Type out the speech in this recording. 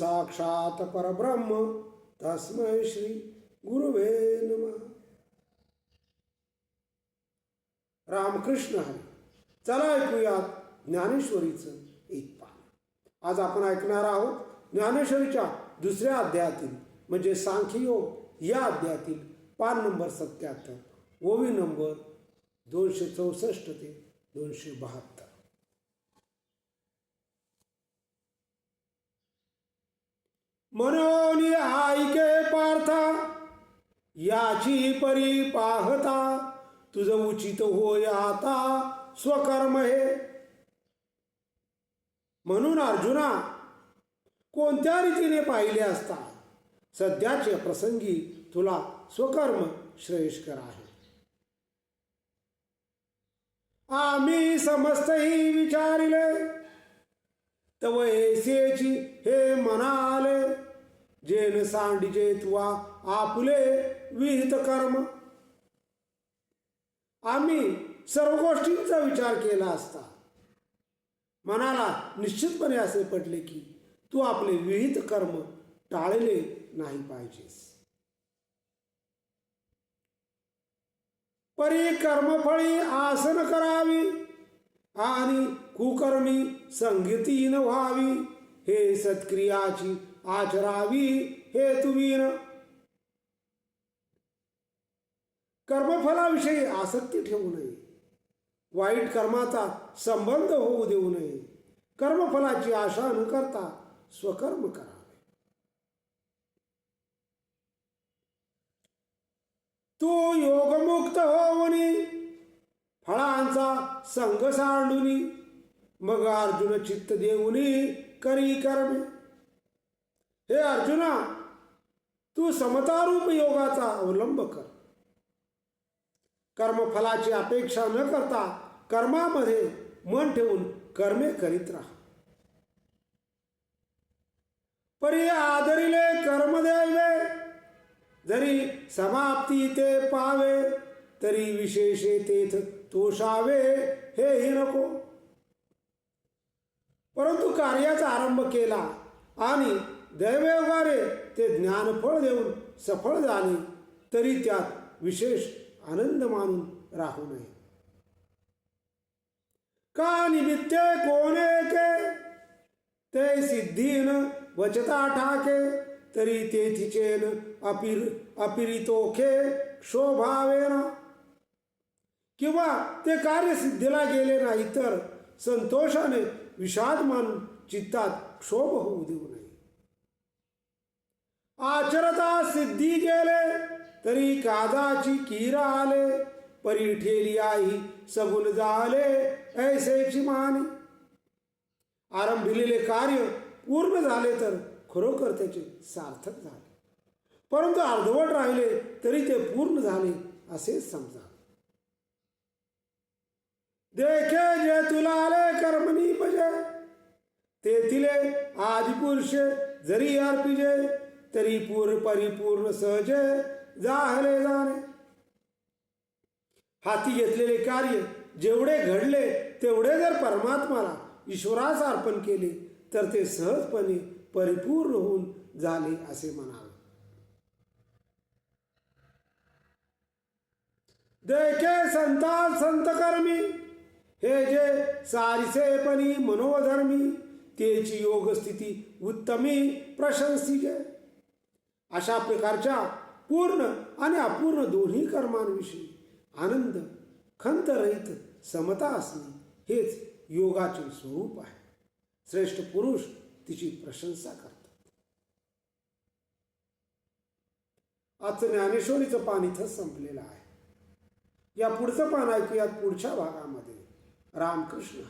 साक्षात परब्रह्म तस्मै श्री गुरुवे नम। रामकृष्ण हरी चला ऐकूयात ज्ञानेश्वरीचं एक पान. आज आपण ऐकणार आहोत ज्ञानेश्वरीच्या दुसऱ्या अध्यायातील म्हणजे सांख्ययोग या अध्यायातील पान नंबर सत्याहत्तर ओवी नंबर दोनशे चौसष्ट ते दोनशे बहात्तर. म्हणून ऐके पार्था याची परी पाहता तुझं उचित होय आता स्वकर्म हे. म्हणून अर्जुना कोणत्या रीतीने पाहिले असता सध्याच्या प्रसंगी तुला स्वकर्म श्रेयस्कर आहे. आम्ही समस्तही विचारिले तव एसेची हे म्हणाले जेन सांडिजे तुवा आपुले विहित कर्म. आम्ही सर्व गोष्टींचा विचार केला असता. मनाला निश्चितपणे असे पटले की तू आपले विहित कर्म टाळले नाही पाहिजेस. परी कर्मफळी आसन करावी आणि कुकर्मी संगीतीन व्हावी. हे सत्क्रियाची आचरावी हे तुम्ही कर्मफलाविषयी आसक्ती ठेवू नये. वाईट कर्माचा संबंध होऊ देऊ नये. कर्मफलाची आशा न करता स्वकर्म करावे. तू योगमुक्त होऊनी फळांचा संघ सांडुनी मग अर्जुन चित्त देऊनी करी कर्मे. हे अर्जुना तू समतारूप योगाचा अवलंब कर. कर्मफलाची अपेक्षा न करता कर्मामध्ये मन ठेवून कर्मे करीत राहा. परी आदरिले कर्म द्यावे जरी समाप्ती ते पावे तरी विशेषे तेथ तोषावे हेही नको. परंतु कार्याचा आरंभ केला आणि दैवयोगाने ते ज्ञानफळ देऊन सफळ झाले तरी त्यात विशेष आनंद मानून राहू नये. का निमित्ते कोणे के? ते सिद्धीन वचता ठाके तरी ते तिचेन अपिर अपिरितोखे क्षोभावेन. किंवा ते कार्य सिद्धीला गेले नाही तर संतोषाने विषाद मानून चित्तात क्षोभ होऊ देऊ नये. आचरता सिद्धी गेले तरी कादाची कीरा आले परी ठेली आई सगुन झाले ऐसेची मानी. आरंभिलेले कार्य पूर्ण झाले तर खरोखर त्याचे सार्थक झाले. परंतु अर्धवट राहिले तरी ते पूर्ण झाले असे समजा. देखे जे तुला आले कर्मनी पजे ते तिले आदिपुरुष जरी अर्पिजे तरी पूर परिपूर्ण सहज जाहले जाणे. हाती घेतलेले कार्य जेवढे घडले तेवढे जर परमात्माला ईश्वरास अर्पण केले तर ते सहजपणे परिपूर्ण होऊन झाले असे म्हणावे. देखे संता संत कर्मी हे जे सारिसेपणी मनोधर्मी तेची योग स्थिती उत्तमी प्रशंसिके. अशा प्रकारच्या पूर्ण आणि अपूर्ण दोन्ही कर्मांविषयी आनंद खंतरहित समता असणे हेच योगाचे स्वरूप आहे. श्रेष्ठ पुरुष तिची प्रशंसा करतात. आजचं ज्ञानेश्वरीचं पान इथंच संपलेलं आहे. या पुढचं पान ऐकूयात पुढच्या भागामध्ये. रामकृष्ण